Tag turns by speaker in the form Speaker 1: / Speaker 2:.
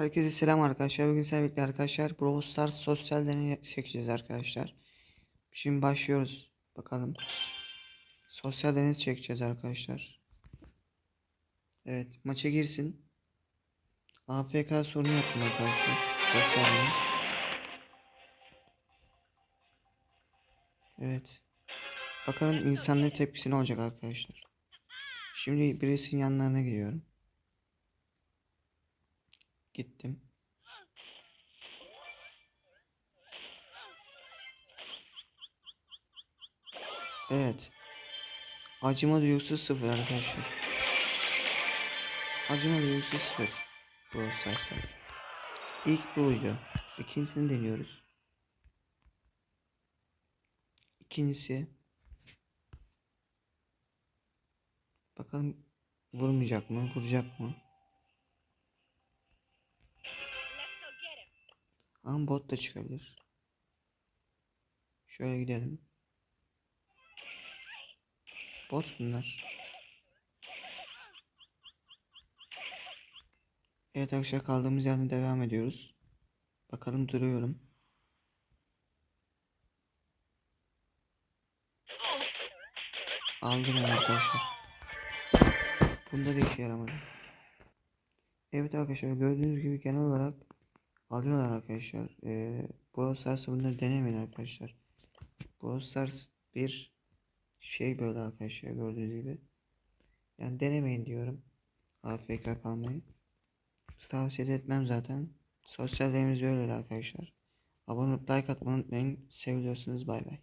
Speaker 1: Herkese selam arkadaşlar. Bugün sizlerle arkadaşlar Brawl Stars sosyal deney çekeceğiz arkadaşlar. Şimdi başlıyoruz. Bakalım. Sosyal deney çekeceğiz arkadaşlar. Evet maça girsin. AFK sorunu yaptım arkadaşlar. Sosyal deney. Evet. Bakalım insan ne tepkisi ne olacak arkadaşlar. Şimdi birisinin yanlarına gidiyorum. Gittim. Evet. Acıma duygusu sıfır arkadaşlar. Acıma duygusu sıfır. Brawl Stars'ta. İlk bu oydu. İkincisini deniyoruz. İkincisi. Bakalım vurmayacak mı? Vuracak mı? Ama bot da çıkabilir. Şöyle gidelim. Bot bunlar. Evet arkadaşlar kaldığımız yerden devam ediyoruz. Bakalım duruyorum. Aldım arkadaşlar. Bunda da işe yaramadı. Evet arkadaşlar gördüğünüz gibi genel olarak alıyorlar arkadaşlar. Ee, Brawl Stars'ı bunları denemeyin arkadaşlar. Brawl Stars bir şey böyle arkadaşlar gördüğünüz gibi. Yani denemeyin diyorum. AFK kalmayı. Tavsiye etmem zaten. Sosyal deneyimiz böyle arkadaşlar. Abone olup like atmayı unutmayın. Seviyorsunuz bay bay.